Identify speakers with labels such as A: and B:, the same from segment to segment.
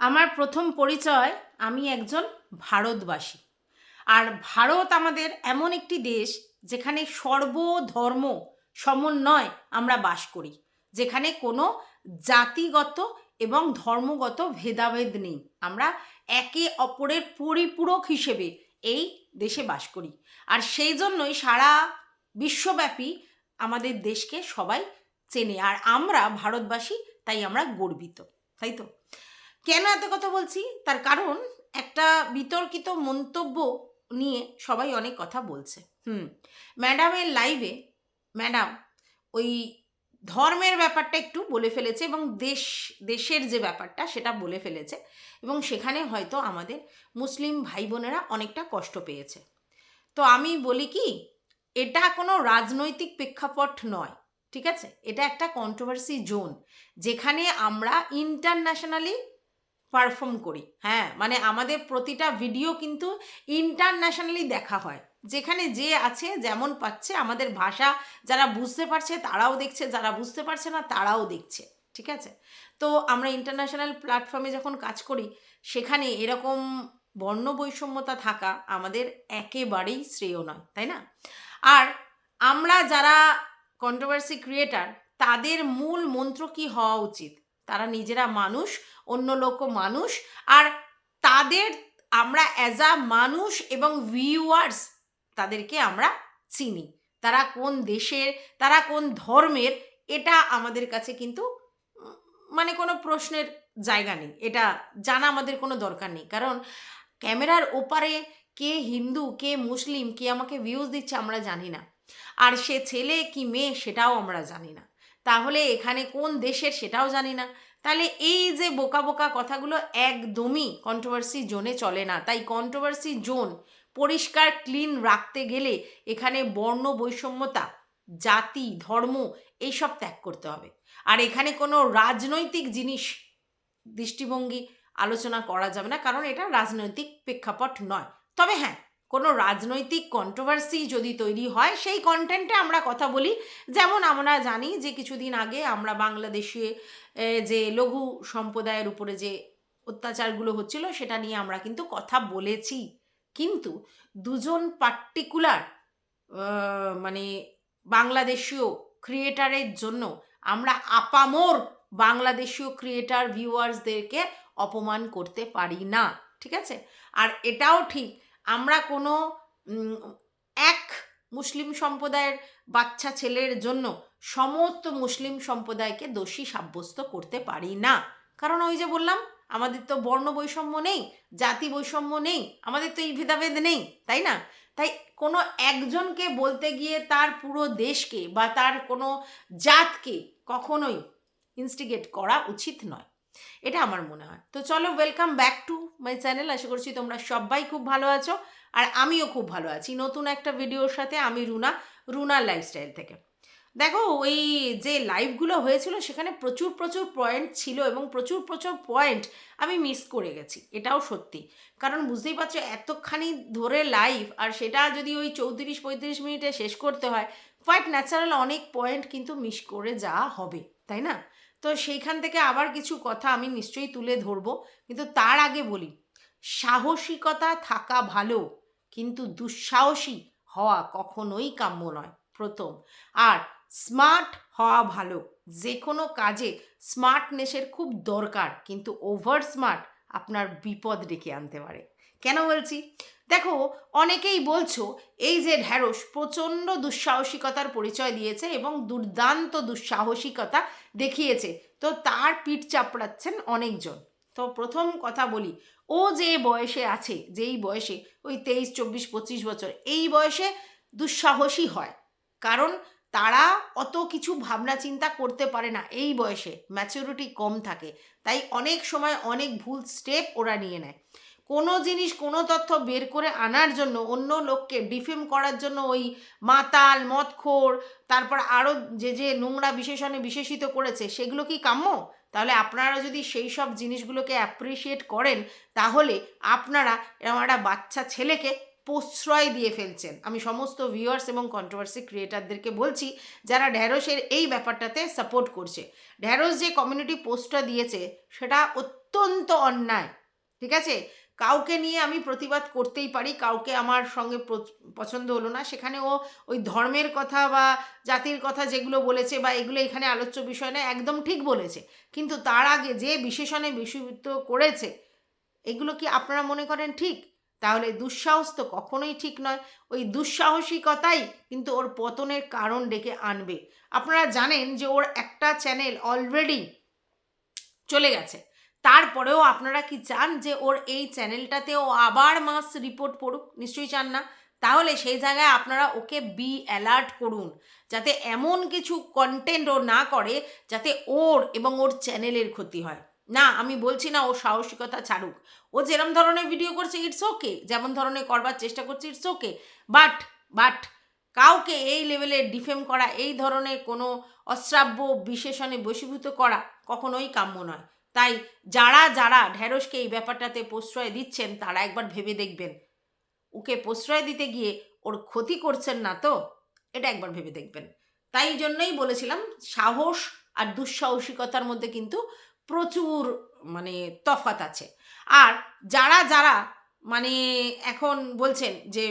A: আমার প্রথম পরিচয়, আমি একজন ভারতবাসী। আর ভারত আমাদের এমন একটি দেশ যেখানে সর্বধর্ম সমন্বয় আমরা বাস করি, যেখানে কোনো জাতিগত এবং ধর্মগত ভেদাভেদ নেই। আমরা একে অপরের পরিপূরক হিসেবে এই দেশে বাস করি। আর সেই জন্যই সারা বিশ্বব্যাপী আমাদের দেশকে সবাই চেনে। আর আমরা ভারতবাসী, তাই আমরা গর্বিত, তাই তো? কেন এত কথা বলছি? তার কারণ একটা বিতর্কিত মন্তব্য নিয়ে সবাই অনেক কথা বলছে। হুম, ম্যাডামের লাইভে ম্যাডাম ওই ধর্মের ব্যাপারটা একটু বলে ফেলেছে এবং দেশ, দেশের যে ব্যাপারটা সেটা বলে ফেলেছে এবং সেখানে হয়তো আমাদের মুসলিম ভাই বোনেরা অনেকটা কষ্ট পেয়েছে। তো আমি বলি কি, এটা কোনো রাজনৈতিক প্রেক্ষাপট নয়, ঠিক আছে? এটা একটা কন্ট্রোভার্সি জোন যেখানে আমরা ইন্টারন্যাশনালি পারফর্ম করি হ্যাঁ? মানে আমাদের প্রতিটা ভিডিও কিন্তু ইন্টারন্যাশনালি দেখা হয়। যেখানে যে আছে, যেমন পাচ্ছে, আমাদের ভাষা যারা বুঝতে পারছে, তারাও দেখছে, যারা বুঝতে পারছে না, তারাও দেখছে, ঠিক আছে? তো আমরা ইন্টারন্যাশনাল প্ল্যাটফর্মে যখন কাজ করি, সেখানে এরকম বর্ণ বৈষম্যতা থাকা আমাদের একেবারেই শ্রেয় নয়, তাই না? আর আমরা যারা কন্ট্রোভার্সি ক্রিয়েটার তাদের মূল মন্ত্র কি হওয়া উচিত? তারা নিজেরা মানুষ, অন্য লোকও মানুষ। আর তাদের আমরা অ্যাজ আ মানুষ এবং ভিউয়ার্স তাদেরকে আমরা চিনি। তারা কোন দেশের, তারা কোন ধর্মের, এটা আমাদের কাছে কিন্তু মানে কোনো প্রশ্নের জায়গা নেই। এটা জানা আমাদের কোনো দরকার নেই। কারণ ক্যামেরার ওপারে কে হিন্দু, কে মুসলিম, কে আমাকে ভিউজ দিচ্ছে আমরা জানি না। আর সে ছেলে কি মেয়ে সেটাও আমরা জানি না। তাহলে এখানে কোন দেশের সেটাও জানি না। তাহলে এই যে বোকা বোকা কথাগুলো একদমই কন্ট্রোভার্সি জোনে চলে না। তাই কন্ট্রোভার্সি জোন পরিষ্কার ক্লিন রাখতে গেলে এখানে বর্ণ, বৈষম্যতা, জাতি, ধর্ম এইসব ত্যাগ করতে হবে। আর এখানে কোনো রাজনৈতিক জিনিস দৃষ্টিভঙ্গি আলোচনা করা যাবে না, কারণ এটা রাজনৈতিক প্রেক্ষাপট নয়। তবে হ্যাঁ কোনো রাজনৈতিক কন্ট্রোভার্সি যদি তৈরি হয়, সেই কন্টেন্টে আমরা কথা বলি। যেমন আমরা জানি যে কিছুদিন আগে আমরা বাংলাদেশে যে লঘু সম্প্রদায়ের উপরে যে অত্যাচারগুলো হচ্ছিল, সেটা নিয়ে আমরা কিন্তু কথা বলেছি। কিন্তু দুজন পার্টিকুলার মানে বাংলাদেশীয় ক্রিয়েটারের জন্য আমরা আপামোর বাংলাদেশীয় ক্রিয়েটার ভিউয়ার্সদেরকে অপমান করতে পারি না, ঠিক আছে? আর এটাও ঠিক আমরা কোনো এক মুসলিম সম্প্রদায়ের বাচ্চা ছেলের জন্য সমস্ত মুসলিম সম্প্রদায়কে দোষী সাব্যস্ত করতে পারি না। কারণ ওই যে বললাম, আমাদের তো বর্ণ বৈষম্য নেই, জাতি বৈষম্য নেই, আমাদের তো এই ভেদাভেদ নেই, তাই না? তাই কোনো একজনকে বলতে গিয়ে তার পুরো দেশকে বা তার কোনো জাতকে কখনোই ইনস্টিগেট করা উচিত নয়। এটা আমার মনে হয়। তো চলো welcome back to my channel আশা করছি তোমরা সবাই খুব ভালো আছো আর আমিও খুব ভালো আছি। নতুন একটা ভিডিওর সাথে আমি রুনা রুনার লাইফস্টাইল থেকে। দেখো, ওই যে লাইভগুলো হয়েছিল, সেখানে প্রচুর প্রচুর পয়েন্ট ছিল এবং প্রচুর প্রচুর পয়েন্ট আমি মিস করে গেছি। এটাও সত্যি। কারণ বুঝতেই পারছ, এতখানি ধরে লাইভ আর সেটা যদি ওই চৌত্রিশ, পঁয়ত্রিশ মিনিটে শেষ করতে হয় কোয়াইট ন্যাচারাল অনেক পয়েন্ট কিন্তু মিস করে যাওয়া হবে, তাই না? তো সেইখান থেকে আবার কিছু কথা আমি নিশ্চয়ই তুলে ধরবো। কিন্তু তার আগে বলি, সাহসিকতা থাকা ভালো, কিন্তু দুঃসাহসী হওয়া কখনোই কাম্য নয়। প্রথম, আর স্মার্ট হওয়া ভালো যে কোনো কাজে স্মার্টনেসের খুব দরকার, কিন্তু ওভার স্মার্ট আপনার বিপদ ডেকে আনতে পারে। কেন বলছি? দেখো, অনেকেই বলছো, এই যে ঢ্যাঁড়স প্রচণ্ড দুঃসাহসিকতার পরিচয় দিয়েছে এবং দুর্দান্ত দুঃসাহসিকতা দেখিয়েছে। তো তার পিঠ চাপড়াচ্ছেন অনেকজন। তো প্রথম কথা বলি, ও যে বয়সে আছে, যেই বয়সে, ওই তেইশ, চব্বিশ, পঁচিশ বছর, এই বয়সে দুঃসাহসী হয়। কারণ তারা অত কিছু ভাবনা চিন্তা করতে পারে না এই বয়সে ম্যাচুরিটি কম থাকে। তাই অনেক সময় অনেক ভুল স্টেপ ওরা নিয়ে নেয়। কোনো জিনিস, কোনো তথ্য বের করে আনার জন্য, অন্য লোককে ডিফেম করার জন্য ওই মাতাল, মদখোর, তারপর আরও যে যে নোংরা বিশেষণে বিশেষিত করেছে, সেগুলো কি কাম্য? তাহলে আপনারা যদি সেই সব জিনিসগুলোকে অ্যাপ্রিসিয়েট করেন, তাহলে আপনারা এরকম একটা বাচ্চা ছেলেকে প্রশ্রয় দিয়ে ফেলছেন। আমি সমস্ত ভিউয়ার্স এবং কন্ট্রোভার্সি ক্রিয়েটারদেরকে বলছি, যারা ঢ্যাঁড়সের এই ব্যাপারটাতে সাপোর্ট করছে। ঢ্যাঁড়স যে কমিউনিটি পোস্টটা দিয়েছে, সেটা অত্যন্ত অন্যায়, ঠিক আছে? কাউকে নিয়ে আমি প্রতিবাদ করতেই পারি, কাউকে আমার সঙ্গে পছন্দ হলো না। সেখানে ও ওই ধর্মের কথা বা জাতির কথা যেগুলো বলেছে বা এগুলো এখানে আলোচ্য বিষয় না একদম ঠিক বলেছে। কিন্তু তার আগে যে বিশেষণে বিষয়িত করেছে, এগুলো কি আপনারা মনে করেন ঠিক? তাহলে দুঃসাহস তো কখনোই ঠিক নয়। ওই দুঃসাহসিকতাই কিন্তু ওর পতনের কারণ ডেকে আনবে। আপনারা জানেন যে ওর একটা চ্যানেল অলরেডি চলে গেছে। তারপরেও আপনারা কি চান যে ওর এই চ্যানেলটাতে ও আবার মাস রিপোর্ট পড়ুক? নিশ্চয়ই চান না। তাহলে সেই জায়গায় আপনারা ওকে বি অ্যালার্ট করুন। যাতে এমন কিছু কন্টেন্ট ও না করে, যাতে ওর এবং ওর চ্যানেলের ক্ষতি হয়। না, আমি বলছি না ও সাহসিকতা ছাড়ুক। ও যেরম ধরনের ভিডিও করছে ইটস ওকে যেমন ধরনের করবার চেষ্টা করছে ইটস ওকে বাট বাট কাউকে এই লেভেলে ডিফেম করা, এই ধরনের কোনো অশ্রাব্য বিশেষণে বশীভূত করা কখনোই কাম্য নয়। তাই যারা যারা ঢ্যাঁড়সকে এই ব্যাপারটাতে প্রশ্রয় দিচ্ছেন, তারা একবার ভেবে দেখবেন। ওকে প্রশ্রয় দিতে গিয়ে ওর ক্ষতি করছেন না তো? এটা একবার ভেবে দেখবেন। তাই জন্যই বলেছিলাম, সাহস আর দুঃসাহসিকতার মধ্যে কিন্তু প্রচুর মানে তফাত আছে। আর যারা যারা মানে এখন বলছেন যে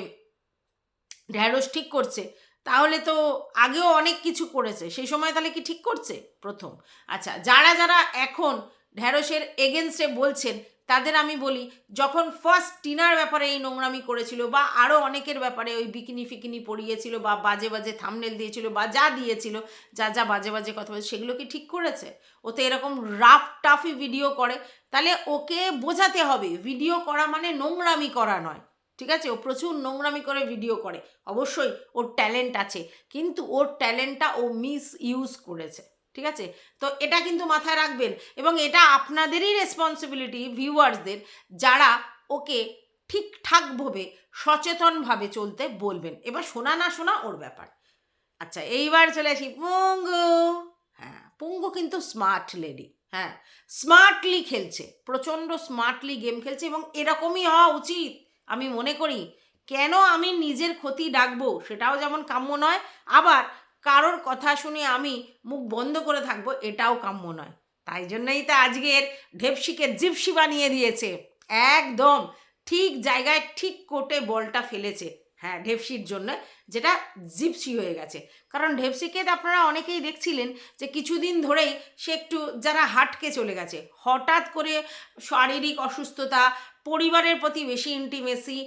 A: ঢ্যাঁড়স ঠিক করছে, তাহলে তো আগেও অনেক কিছু করেছে, সেই সময় তাহলে কি ঠিক করছে? প্রথম। আচ্ছা যারা যারা এখন ঢ্যাঁড়সের এগেনস্টে বলছেন, তাদের আমি বলি, যখন ফার্স্ট টিনার ব্যাপারে এই নোংরামি করেছিল বা আরও অনেকের ব্যাপারে ওই বিকিনি ফিকিনি পড়িয়েছিল বা বাজে বাজে থামনেল দিয়েছিল বা যা দিয়েছিল, যা যা বাজে বাজে কথা বলছে সেগুলো কি ঠিক করেছে? ও তো এরকম রাফ টাফি ভিডিও করে, তাহলে ওকে বোঝাতে হবে ভিডিও করা মানে নোংরামি করা নয়, ঠিক আছে? ও প্রচুর নোংরামি করে ভিডিও করে, অবশ্যই ওর ট্যালেন্ট আছে, কিন্তু ওর ট্যালেন্টটা ও মিস ইউজ করেছে। ঠিক আছে? তো এটা কিন্তু মাথায় রাখবেন এবং এটা আপনাদেরই রেসপন্সিবিলিটি ভিউয়ার্সদের যারা ওকে ঠিকঠাকভাবে সচেতনভাবে চলতে বলবেন। এবার শোনা না শোনা ওর ব্যাপার। আচ্ছা এইবার চলে আসি পঙ্গু। হ্যাঁ পঙ্গু কিন্তু স্মার্ট লেডি হ্যাঁ স্মার্টলি খেলছে, প্রচণ্ড স্মার্টলি গেম খেলছে এবং এরকমই হওয়া উচিত। আমি মনে করি, কেন আমি নিজের ক্ষতি ডাকবো? সেটাও যেমন কাম্য নয়, আবার কারোর কথা শুনে আমি মুখ বন্ধ করে থাকব, এটাও কাম্য নয়। তাই জন্যই তো আজকের ঢেপসিকে জিপসি বানিয়ে দিয়েছে। একদম ঠিক জায়গায় ঠিক কোটে বলটা ফেলেছে। হ্যাঁ ঢেপসির জন্য যেটা জিপসি হয়ে গেছে। কারণ ঢেপসিকে আপনারা অনেকেই দেখছিলেন যে কিছুদিন ধরেই সে একটু যারা হাটকে চলে গেছে। হঠাৎ করে শারীরিক অসুস্থতা পরিবারের প্রতি বেশি ইন্টিমেসি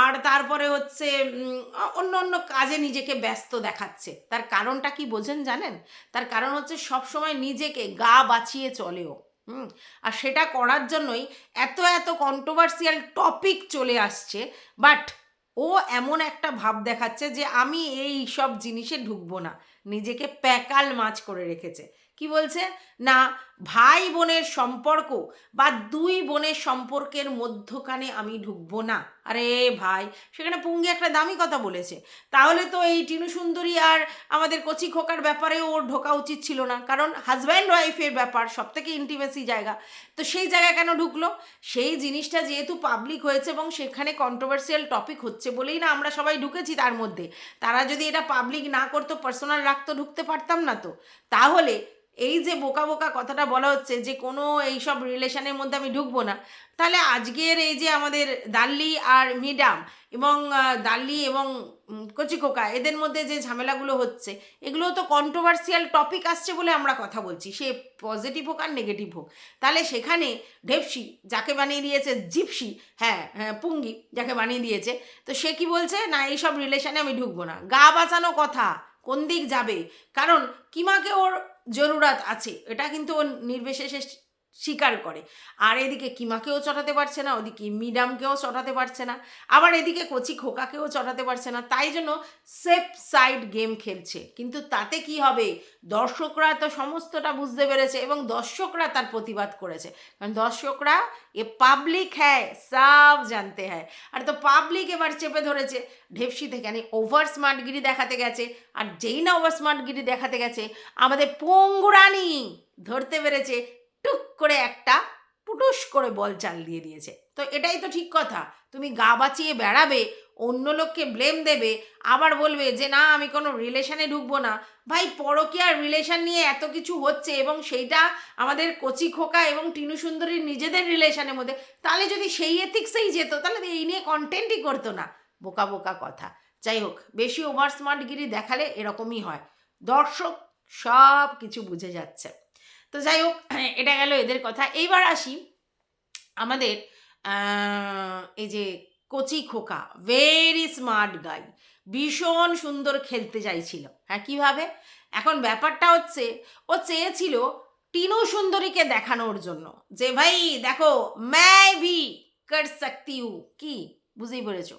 A: আর তারপরে হচ্ছে অন্য অন্য কাজে নিজেকে ব্যস্ত দেখাচ্ছে। তার কারণটা কি বোঝেন জানেন? তার কারণ হচ্ছে সবসময় নিজেকে গা বাঁচিয়ে চলেও, হুম? আর সেটা করার জন্যই এত এত কন্ট্রোভার্সিয়াল টপিক চলে আসছে বাট ও এমন একটা ভাব দেখাচ্ছে যে আমি এই সব জিনিসে ঢুকবো না। নিজেকে প্যাকাল মাছ করে রেখেছে। কি বলছে? না ভাই বোনের সম্পর্ক বা দুই বোনের সম্পর্কের মধ্যখানে আমি ঢুকবো না। আরে ভাই, সেখানে পুঙ্গি একটা দামি কথা বলেছে। তাহলে তো এই টিনু সুন্দরী আর আমাদের কচি খোকার ব্যাপারে ওর ঢোকা উচিত ছিল না। কারণ হাজব্যান্ড ওয়াইফের ব্যাপার সব থেকে ইন্টিমেসি জায়গা। তো সেই জায়গায় কেন ঢুকলো? সেই জিনিসটা যেহেতু পাবলিক হয়েছে এবং সেখানে কন্ট্রোভার্সিয়াল টপিক হচ্ছে বলেই না আমরা সবাই ঢুকেছি তার মধ্যে। তারা যদি এটা পাবলিক না করতো পার্সোনাল রাখতো ঢুকতে পারতাম না তো। তাহলে এই যে বোকা বোকা কথাটা বলা হচ্ছে যে কোনো এইসব রিলেশনের মধ্যে আমি ঢুকবো না। তাহলে আজকের এই যে আমাদের দাল্লি আর মিডাম এবং দাল্লি এবং কচি খোকা, এদের মধ্যে যে ঝামেলাগুলো হচ্ছে, এগুলো তো কন্ট্রোভার্সিয়াল টপিক আসছে বলে আমরা কথা বলছি। সে পজিটিভ হোক আর নেগেটিভ হোক। তাহলে সেখানে ঢেপসি যাকে বানিয়ে দিয়েছে জিপসি হ্যাঁ হ্যাঁ পুঙ্গি যাকে বানিয়ে দিয়েছে, তো সে কি বলছে? না, এইসব রিলেশনে আমি ঢুকবো না। গা বাঁচানো কথা। কোন দিক যাবে? কারণ কিমাকে ওর জরুরাত আছে? এটা কিন্তু ওর নির্বিশেষে স্বীকার করে। আর এদিকে কিমাকেও চটাতে পারছে না, ওদিকে মিডামকেও চটাতে পারছে না, আবার এদিকে কচি খোকাকেও চটাতে পারছে না, তাই জন্য সেফ সাইড গেম খেলছে। কিন্তু তাতে কি হবে? দর্শকরা তো সমস্তটা বুঝতে পেরেছে এবং দর্শকরা তার প্রতিবাদ করেছে। কারণ দর্শকরা, এ পাবলিক হ্যায়, সব জানতে হয় আর তো পাবলিক এবার চেপে ধরেছে, ঢেপসি থেকে মানে ওভার স্মার্টগিরি দেখাতে গেছে, আর যেই না ওভার স্মার্টগিরি দেখাতে গেছে, আমাদের পঙ্গুরানি ধরতে পেরেছে টুক করে একটা পুটুস করে বল চাল দিয়ে দিয়েছে। তো এটাই তো ঠিক কথা। তুমি গা বাঁচিয়ে বেড়াবে, অন্য লোককে ব্লেম দেবে, আবার বলবে যে, না, আমি কোনো রিলেশনে ঢুকবো না। ভাই, পরকীয়ার রিলেশন নিয়ে এত কিছু হচ্ছে এবং সেইটা আমাদের কচি খোকা এবং টিনু সুন্দরীর নিজেদের রিলেশনের মধ্যে, তাহলে যদি সেই এথিক্সেই যেত, তাহলে এই নিয়ে কন্টেন্টই করতো না। বোকা বোকা কথা। যাই হোক, বেশি ওভার স্মার্টগিরি দেখালে এরকমই হয়। দর্শক সব কিছু বুঝে যাচ্ছে। তো যাই হোক, এটা গেল এদের কথা। এইবার আসি আমাদের এই যে কচি খোকা ভেরি স্মার্ট গাই ভীষণ সুন্দর খেলতে চাইছিল। হ্যাঁ কীভাবে? এখন ব্যাপারটা হচ্ছে, ও চেয়েছিল টিনু সুন্দরীকে দেখানোর জন্য। যে ভাই, দেখো ম্যাই ভি কর সকতি হু। কি? বুঝেই পেরেছ।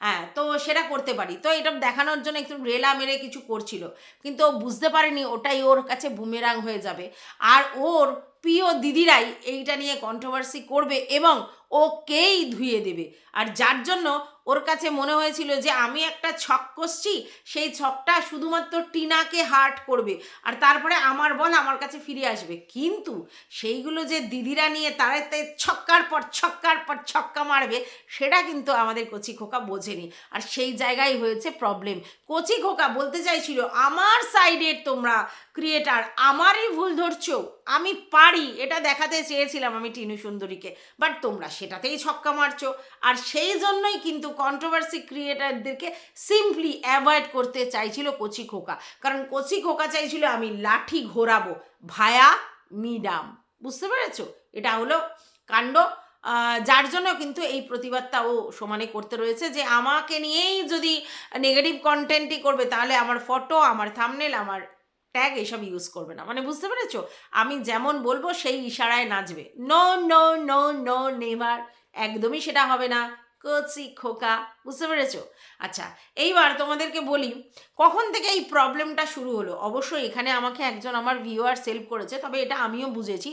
A: হ্যাঁ তো সেটা করতে পারি। তো এটা দেখানোর জন্য একটু রেলা মেরে কিছু করছিল। কিন্তু ও বুঝতে পারেনি, ওটাই ওর কাছে বুমেরাং হয়ে যাবে। আর ওর প্রিয় দিদিরাই এইটা নিয়ে কন্ট্রোভার্সি করবে এবং ওকেই ধুয়ে দেবে। আর যার জন্য ওর কাছে মনে হয়েছিল যে আমি একটা ছক কষছি, সেই ছকটা শুধুমাত্র টিনাকে হার্ট করবে আর তারপরে আমার বল আমার কাছে ফিরে আসবে। কিন্তু সেইগুলো যে দিদিরা নিয়ে তারাতে ছক্কার পর ছক্কার পর ছক্কা মারবে, সেটা কিন্তু আমাদের কচি খোকা বোঝেনি। আর সেই জায়গায় হয়েছে প্রবলেম কচি খোকা বলতে চাইছিল, আমার সাইডের তোমরা ক্রিয়েটার আমারই ভুল ধরছো। আমি পারি। এটা দেখাতে চেয়েছিলাম আমি টিনু সুন্দরীকে। বাট তোমরা সেটাতেই ছক্কা মারছো। আর সেই জন্যই কিন্তু কন্ট্রোভার্সি ক্রিয়েটারদেরকে সিম্পলি অ্যাভয়েড করতে চাইছিল কচি খোকা। কারণ কচি খোকা চাইছিল আমি লাঠি ঘোরাবো ভায়া মিডাম। বুঝতে পেরেছ? এটা হলো কাণ্ড। যার জন্য কিন্তু এই প্রতিবাদটা ও সমানে করতে রয়েছে যে আমাকে নিয়েই যদি নেগেটিভ কন্টেন্টই করবে, তাহলে আমার ফটো আমার থামনেল আমার ট্যাগ এসব ইউজ করবে না। মানে বুঝতে পেরেছ? আমি যেমন বলব, সেই ইশারায় নাচবে। No no no no never একদমই সেটা হবে না। কচি খোকা, বুঝতে পেরেছ? আচ্ছা এইবার তোমাদেরকে বলি, কখন থেকে এই প্রবলেমটা শুরু হলো? অবশ্যই এখানে আমাকে একজন আমার ভিউয়ার সেলফ করেছে, তবে এটা আমিও বুঝেছি।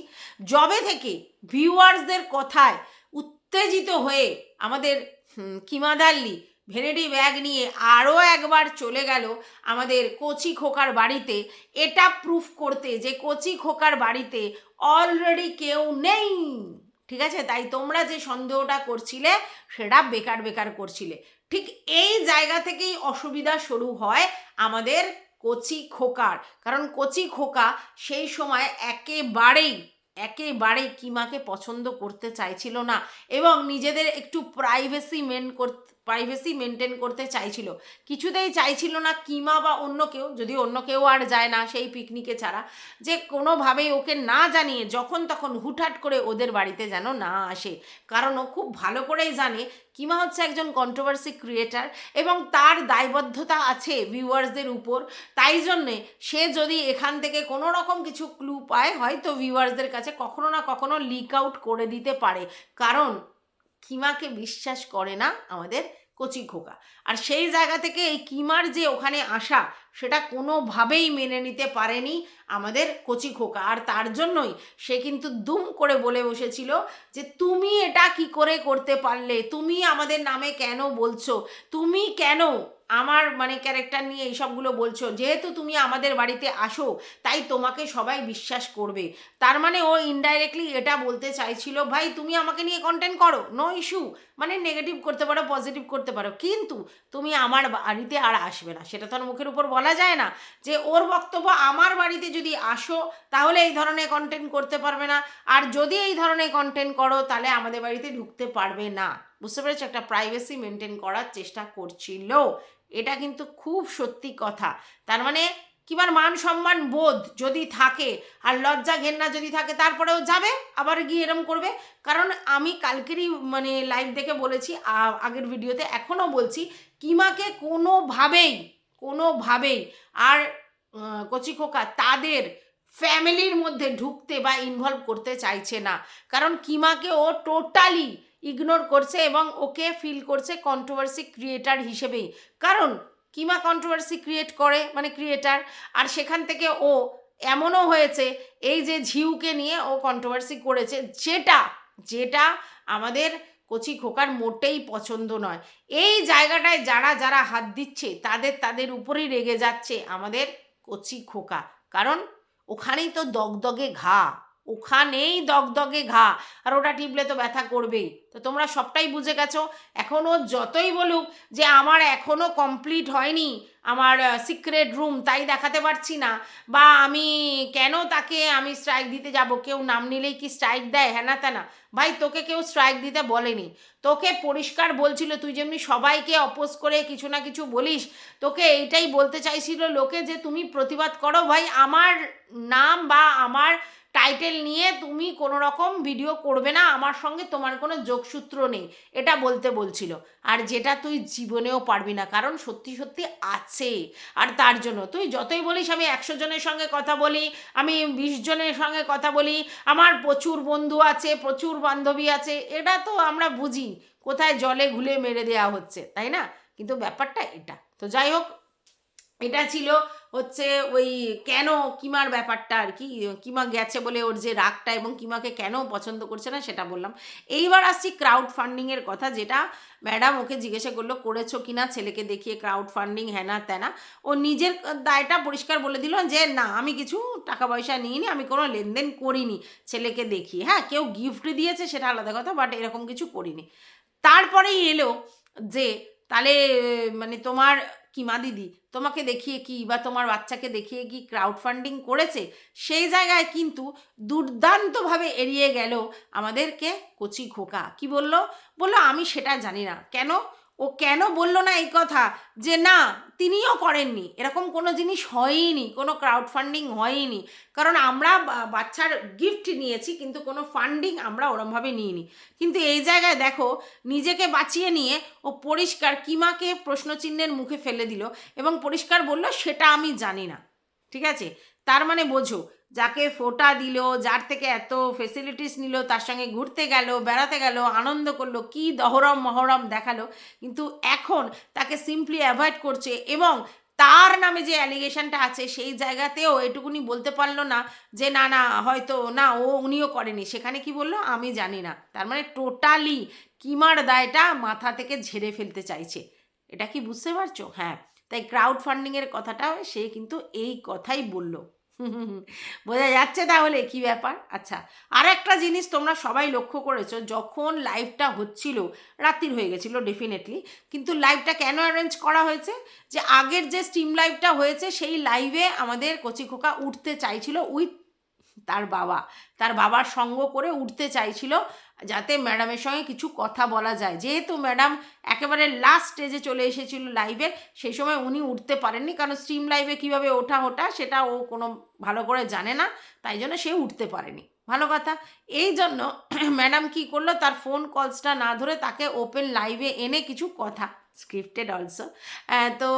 A: জবে থেকে ভিউয়ার্সদের কথায় উত্তেজিত হয়ে আমাদের কিমাদাল্লি ভেনেডি ব্যাগ নিয়ে আরও একবার চলে গেল আমাদের কচি খোকার বাড়িতে, এটা প্রুফ করতে যে কচি খোকার বাড়িতে অলরেডি কেউ নেই। ঠিক আছে? তাই তোমরা যে সন্দেহটা করছিলে, সেটা বেকার বেকার করছিলে। ঠিক এই জায়গা থেকেই অসুবিধা শুরু হয় আমাদের কচি খোকার। কারণ কচি খোকা সেই সময় একেবারেই একেবারেই কিমাকে পছন্দ করতে চাইছিল না এবং নিজেদের একটু প্রাইভেসি মেন করতে প্রাইভেসি মেনটেন করতে চাইছিল। কিছুতেই চাইছিল না কিমা বা অন্য কেউ যদি অন্য কেউ আর যায় না সেই পিকনিকে ছাড়া, যে কোনোভাবেই ওকে না জানিয়ে যখন তখন হুটহাট করে ওদের বাড়িতে যেন না আসে। কারণ ও খুব ভালো করেই জানে কিমা হচ্ছে একজন কন্ট্রোভার্সি ক্রিয়েটার এবং তার দায়বদ্ধতা আছে ভিউয়ার্সদের উপর। তাই জন্যে সে যদি এখান থেকে কোনো রকম কিছু ক্লু পায়, হয়তো ভিউয়ার্সদের কাছে কখনো না কখনো লিক আউট করে দিতে পারে। কারণ কিমাকে বিশ্বাস করে না আমাদের কচি খোকা। আর সেই জায়গা থেকে এই কিমার যে ওখানে আসা, সেটা কোনোভাবেই মেনে নিতে পারেনি আমাদের কচি খোকা। আর তার জন্যই সে কিন্তু দুম করে বলে বসেছিল যে, তুমি এটা কি করে করতে পারলে? তুমি আমাদের নামে কেন বলছো? তুমি কেন আমার মানে ক্যারেক্টার নিয়ে এইসবগুলো বলছো, যেহেতু তুমি আমাদের বাড়িতে আসো, তাই তোমাকে সবাই বিশ্বাস করবে। তার মানে ও ইনডাইরেক্টলি এটা বলতে চাইছিল, ভাই, তুমি আমাকে নিয়ে কন্টেন্ট করো নো ইস্যু মানে নেগেটিভ করতে পারো পজিটিভ করতে পারো, কিন্তু তুমি আমার বাড়িতে আর আসবে না। সেটা তো আর মুখের উপর বলা যায় না যে ওর বক্তব্য, আমার বাড়িতে যদি আসো, তাহলে এই ধরনের কন্টেন্ট করতে পারবে না। আর যদি এই ধরনের কন্টেন্ট করো, তাহলে আমাদের বাড়িতে ঢুকতে পারবে না। বুঝতে পেরেছ? একটা প্রাইভেসি মেনটেন করার চেষ্টা করছিল। এটা কিন্তু খুব সত্যি কথা। তার মানে কিবার মান সম্মান বোধ যদি থাকে আর লজ্জা ঘেন্না যদি থাকে, তারপরেও যাবে, আবার গিয়ে এরম করবে। কারণ আমি কালকেরই মানে লাইভ দেখে বলেছি আগের ভিডিওতে এখনও বলছি, কিমাকে কোনোভাবেই কোনোভাবেই আর কচি খোকা তাদের ফ্যামিলির মধ্যে ঢুকতে বা ইনভলভ করতে চাইছে না। কারণ কিমাকে ও টোটালি ইগনোর করছে এবং ওকে ফিল করছে কন্ট্রোভার্সি ক্রিয়েটার হিসেবেই। কারণ কিমা কন্ট্রোভার্সি ক্রিয়েট করে? মানে ক্রিয়েটার আর সেখান থেকে ও এমনও হয়েছে, এই যে ঝিউকে নিয়ে ও কন্ট্রোভার্সি করেছে, যেটা যেটা আমাদের কচি খোকার মোটেই পছন্দ নয়। এই জায়গাটায় যারা যারা হাত দিচ্ছে, তাদের তাদের উপরেই রেগে যাচ্ছে আমাদের কচি খোকা। কারণ, ওখানেই তো দগদগে ঘা। ওখানেই দগদগে ঘা, আর ওটা টিপলে তো ব্যথা করবেই। তো তোমরা সবটাই বুঝে গেছো? এখনও যতই বলুক যে আমার এখনও কমপ্লিট হয়নি আমার সিক্রেট রুম তাই দেখাতে পারছি না। বা আমি কেন তাকে আমি স্ট্রাইক দিতে যাব? কেউ নাম নিলেই কি স্ট্রাইক দেয়? হ্যাঁ না তেনা ভাই, তোকে কেউ স্ট্রাইক দিতে বলেনি। তোকে পরিষ্কার বলছিল, তুই যেমনি সবাইকে অপোজ করে কিছু না কিছু বলিস, তোকে এইটাই বলতে চাইছিল লোকে যে তুমি প্রতিবাদ করো। ভাই, আমার নাম বা আমার টাইটেল নিয়ে তুমি কোনো রকম ভিডিও করবে না, আমার সঙ্গে তোমার কোনো যোগসূত্র নেই, এটা বলতে বলছিল। আর যেটা তুই জীবনেও পারবি না, কারণ সত্যি সত্যি আছে। আর তার জন্য, তুই যতই বলিস আমি একশো জনের সঙ্গে কথা বলি, আমি বিশ জনের সঙ্গে কথা বলি, আমার প্রচুর বন্ধু আছে, প্রচুর বান্ধবী আছে, এটা তো আমরা বুঝি, কোথায় জলে ঘুলে মেরে দেওয়া হচ্ছে, তাই না? কিন্তু ব্যাপারটা এটা। তো যাই হোক এটা ছিল হচ্ছে ওই কেন কিমার ব্যাপারটা আর কি কিমা গেছে বলে ওর যে রাগটা এবং কিমাকে কেন পছন্দ করছে না সেটা বললাম। এইবার আসছি ক্রাউড ফান্ডিংয়ের কথা যেটা ম্যাডাম ওকে জিজ্ঞাসা করল, করেছ কি না? ছেলেকে দেখিয়ে ক্রাউড ফান্ডিং হ্যানা ত্যানা ও নিজের দায়টা পরিষ্কার বলে দিল যে, না, আমি কিছু টাকা পয়সা নিইনি, আমি কোনো লেনদেন করিনি ছেলেকে দেখিয়ে। হ্যাঁ কেউ গিফট দিয়েছে সেটা আলাদা কথা বাট এরকম কিছু করিনি। তারপরেই এলো যে, তাহলে মানে তোমার কিমা দিদি? তোমাকে দেখিয়ে কি বা তোমার বাচ্চাকে দেখিয়ে কি ক্রাউড ফান্ডিং করেছে? সেই জায়গায় কিন্তু দুর্দান্তভাবে এড়িয়ে গেল আমাদেরকে কচি খোকা। কি বলল? বলল, আমি সেটা জানি না। কেন? ও কেন বলল না এই কথা? যে না, তিনিও করেননি। এরকম কোনো জিনিস হয়ইনি, কোনো ক্রাউড ফান্ডিং হয়ইনি। কারণ আমরা বাচ্চার গিফট নিয়েছি, কিন্তু কোনো ফান্ডিং আমরা ওরমভাবে নিইনি। কিন্তু এই জায়গায় দেখো, নিজেকে বাঁচিয়ে নিয়ে ও পরিষ্কার কিমাকে প্রশ্নচিহ্নের মুখে ফেলে দিল এবং পরিষ্কার বলল, সেটা আমি জানি না। ঠিক আছে? তার মানে বোঝো যাকে ফোটা দিল, যার থেকে এত ফেসিলিটিস নিল, তার সঙ্গে ঘুরতে গেল, বেড়াতে গেল, আনন্দ করল, কি দহরম মহরম দেখাল। কিন্তু এখন তাকে সিম্পলি অ্যাভয়েড করছে এবং তার নামে যে অ্যালিগেশনটা আছে, সেই জায়গাতেও এটুকুনি বলতে পারল না যে, না না, হয়তো, না, ও উনিও করেনি। সেখানে কি বলল? আমি জানি না। তার মানে টোটালি কিমার দায়টা মাথা থেকে ঝেড়ে ফেলতে চাইছে। এটা কি বুঝতে পারছ? হ্যাঁ। তাই ক্রাউড ফান্ডিংয়ের কথাটা সে কিন্তু এই কথাই বলল। বোঝা যাচ্ছে তাহলে? কি ব্যাপার? আচ্ছা আর একটা জিনিস তোমরা সবাই লক্ষ্য করেছ, যখন লাইভটা হচ্ছিল, রাত্রির হয়ে গেছিল ডেফিনেটলি কিন্তু লাইভটা কেন অ্যারেঞ্জ করা হয়েছে? যে আগের যে স্টিম লাইভটা হয়েছে, সেই লাইভে আমাদের কচি খোকা উঠতে চাইছিল উইথ তার বাবা। তার বাবার সঙ্গ করে উঠতে চাইছিল যাতে ম্যাডামের সঙ্গে কিছু কথা বলা যায়। যেহেতু ম্যাডাম একেবারে লাস্ট স্টেজে চলে এসেছিল লাইভে সেই সময় উনি উঠতে পারেননি। কারণ স্ট্রিম লাইভে কীভাবে ওঠা ওঠা সেটা ও কোনো ভালো করে জানে না, তাই জন্য সে উঠতে পারেনি। ভালো কথা। এই জন্য ম্যাডাম কি করল? তার ফোন কলসটা না ধরে তাকে ওপেন লাইভে এনে কিছু কথা স্ক্রিপ্টেড অলসো তো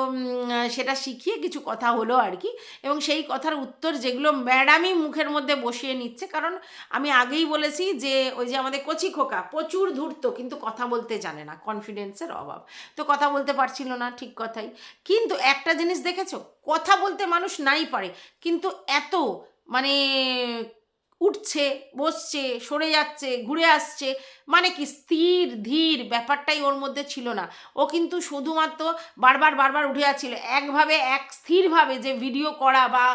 A: সেটা শিখিয়ে কিছু কথা হলো আর কি এবং সেই কথার উত্তর যেগুলো ম্যাডামই মুখের মধ্যে বসিয়ে নিচ্ছে, কারণ আমি আগেই বলেছি যে, ওই যে আমাদের কচি খোকা, প্রচুর ধূর্ত, কিন্তু কথা বলতে জানে না কনফিডেন্সের অভাব। তো কথা বলতে পারছিল না, ঠিক কথাই। কিন্তু একটা জিনিস দেখেছ? কথা বলতে মানুষ নাই পারে, কিন্তু এত মানে উঠছে, বসছে, সরে যাচ্ছে, ঘুরে আসছে মানে কি স্থির, ধীর ব্যাপারটাই ওর মধ্যে ছিল না। ও কিন্তু শুধুমাত্র বারবার বারবার উঠে যাচ্ছিল। একভাবে, এক স্থিরভাবে যে ভিডিও করা বা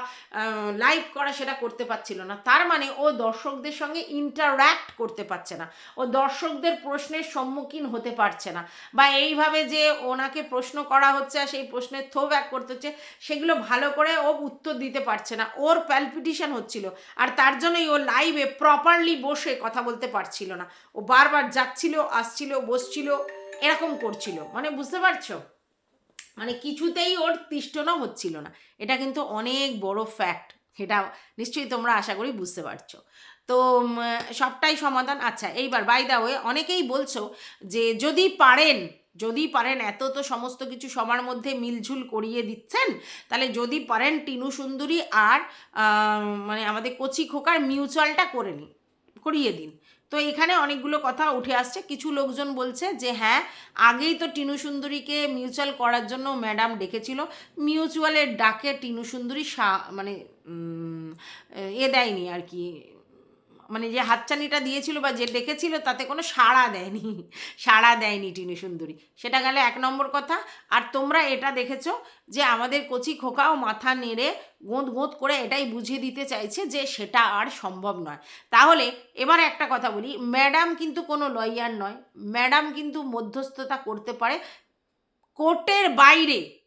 A: লাইভ করা সেটা করতে পারছিল না। তার মানে ও দর্শকদের সঙ্গে ইন্টারঅ্যাক্ট করতে পারছে না। ও দর্শকদের প্রশ্নের সম্মুখীন হতে পারছে না। বা এইভাবে যে ওনাকে প্রশ্ন করা হচ্ছে আর সেই প্রশ্নের থ্রো ব্যাক করতে হচ্ছে, সেগুলো ভালো করে ও উত্তর দিতে পারছে না। ওর প্যালপিটিশন হচ্ছিল। আর তার জন্যই ও লাইভে প্রপারলি বসে কথা বলতে পারছিল না। ও বারবার যাচ্ছিল, আসছিল, বসছিল, এরকম করছিল। মানে বুঝতে পারছ? মানে কিছুতেই ওর তিষ্ঠনও হচ্ছিল না। এটা কিন্তু অনেক বড় ফ্যাক্ট এটা নিশ্চয়ই তোমরা আশা করি বুঝতে পারছ। তো সবটাই সমাধান। আচ্ছা এইবার বাই দা ওয়ে অনেকেই বলছো যে যদি পারেন যদি পারেন, এত তো সমস্ত কিছু সবার মধ্যে মিলঝুল করিয়ে দিচ্ছেন, তাহলে যদি পারেন টিনু সুন্দরী আর মানে আমাদের কচি খোকার মিউচুয়ালটা করে নিন, করিয়ে দিন। তো এখানে অনেকগুলো কথা উঠে আসছে। কিছু লোকজন বলছে যে হ্যাঁ আগেই তো টিনু সুন্দরীকে মিউচুয়াল করার জন্য ম্যাডাম ডেকেছিল। মিউচুয়ালের ডাকে টিনু সুন্দরী সা মানে এ দেয়নি আর কি। মানে যে হাতছানিটা দিয়েছিল বা যে ডেকেছিল, তাতে কোনো সাড়া দেয়নি। সাড়া দেয়নি টিনু সুন্দরী। সেটা গেলে এক নম্বর কথা। আর তোমরা এটা দেখেছ যে আমাদের কচি খোকাও মাথা নেড়ে গোঁত গোঁত করে এটাই বুঝিয়ে দিতে চাইছে যে সেটা আর সম্ভব নয়। তাহলে এবার একটা কথা বলি, ম্যাডাম কিন্তু কোনো লয়ার নয়। ম্যাডাম কিন্তু মধ্যস্থতা করতে পারে। কোর্টের বাইরে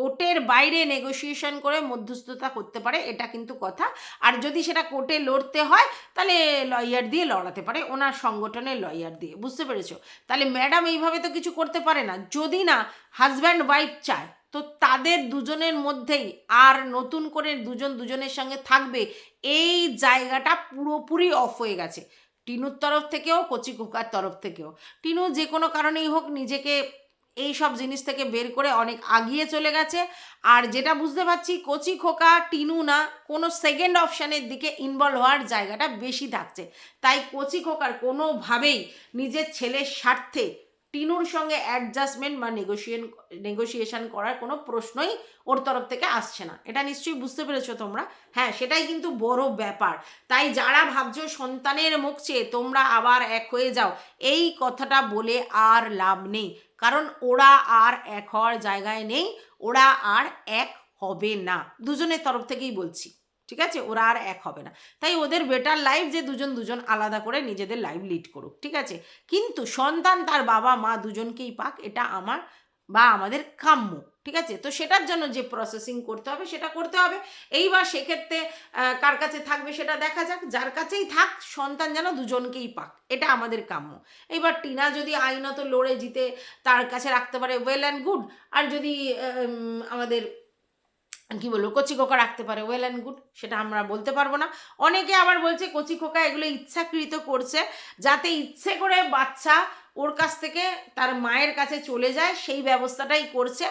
A: কোর্টের বাইরে নেগোসিয়েশন করে মধ্যস্থতা করতে পারে, এটা কিন্তু কথা। আর যদি সেটা কোর্টে লড়তে হয়, তাহলে লয়ার দিয়ে লড়াতে পারে, ওনার সংগঠনের লয়ার দিয়ে। বুঝতে পেরেছ? তাহলে ম্যাডাম এইভাবে তো কিছু করতে পারে না। যদি না হাজব্যান্ড ওয়াইফ চায়, তো তাদের দুজনের মধ্যেই আর নতুন করে দুজন দুজনের সঙ্গে থাকবে, এই জায়গাটা পুরোপুরি অফ হয়ে গেছে। টিনুর তরফ থেকেও, কচি খোকার তরফ থেকেও। টিনু যে কোনো কারণেই হোক, নিজেকে এই সব জিনিস থেকে বের করে অনেক আগিয়ে চলে গেছে। আর যেটা বুঝতে পারছি, কচি খোকা, টিনু না, কোনো সেকেন্ড অপশানের দিকে ইনভলভ হওয়ার জায়গাটা বেশি থাকছে। তাই কচি খোকার কোনোভাবেই নিজের ছেলের স্বার্থে টিনুর সঙ্গে অ্যাডজাস্টমেন্ট বা নেগোসিয়েশন নেগোসিয়েশন করার কোনো প্রশ্নই ওর তরফ থেকে আসছে না। এটা নিশ্চয়ই বুঝতে পেরেছ তোমরা? হ্যাঁ সেটাই কিন্তু বড় ব্যাপার। তাই যারা ভাবছ সন্তানের মুখ চেয়ে তোমরা আবার এক হয়ে যাও, এই কথাটা বলে আর লাভ নেই। কারণ ওরা আর এক হওয়ার জায়গায় নেই, ওরা আর এক হবে না। দুজনের তরফ থেকেই বলছি, ঠিক আছে? ওরা আর এক হবে না। তাই ওদের বেটার লাইফ যে দুজন দুজন আলাদা করে নিজেদের লাইফ লিড করুক, ঠিক আছে? কিন্তু সন্তান তার বাবা মা দুজনকেই পাক, এটা আমার বা আমাদের কাম্য, ঠিক আছে? তো সেটার জন্য যে প্রসেসিং করতে হবে, সেটা করতে হবে। এইবার সেক্ষেত্রে কার কাছে থাকবে সেটা দেখা যাক। যার কাছেই থাক, সন্তান যেন দুজনকেই পাক, এটা আমাদের কাম্য। এইবার টিনা যদি আইনত লড়ে জিতে, তার কাছে রাখতে পারে ওয়েল অ্যান্ড গুড আর যদি আমাদের কি বলব, কচি খোকা রাখতে পারে ওয়েল অ্যান্ড গুড সেটা আমরা বলতে পারব না। অনেকে আবার বলছে কচি খোকা এগুলো ইচ্ছাকৃত করছে, যাতে ইচ্ছে করে বাচ্চা ওর কাছ থেকে তার মায়ের কাছে চলে যায়, সেই ব্যবস্থাটাই করছে।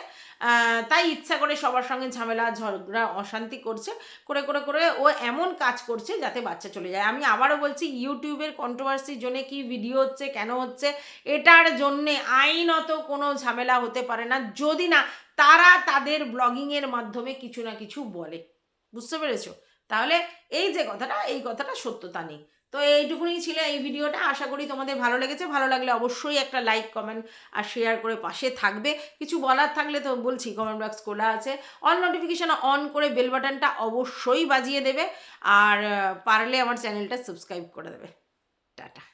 A: তাই ইচ্ছা করে সবার সঙ্গে ঝামেলা, ঝগড়া, অশান্তি করছে, করে করে করে ও এমন কাজ করছে যাতে বাচ্চা চলে যায়। আমি আবারও বলছি, ইউটিউবের কন্ট্রোভার্সির জন্য কি ভিডিও হচ্ছে, কেন হচ্ছে, এটার জন্যে আইনত কোনো ঝামেলা হতে পারে না। যদি না তারা তাদের ব্লগিংয়ের মাধ্যমে কিছু না কিছু বলে। বুঝতে পেরেছ? তাহলে এই যে কথাটা, এই কথাটা সত্যতা নেই। তো এইটুকুনি ছিল এই ভিডিওটা। আশা করি তোমাদের ভালো লেগেছে। ভালো লাগলে অবশ্যই একটা লাইক কমেন্ট আর শেয়ার করে পাশে থাকবে। কিছু বলার থাকলে তো বলছি কমেন্ট বক্স খোলা আছে। অল নোটিফিকেশান অন করে বেল বাটনটা অবশ্যই বাজিয়ে দেবে। আর পারলে আমার চ্যানেলটা সাবস্ক্রাইব করে দেবে। টাটা।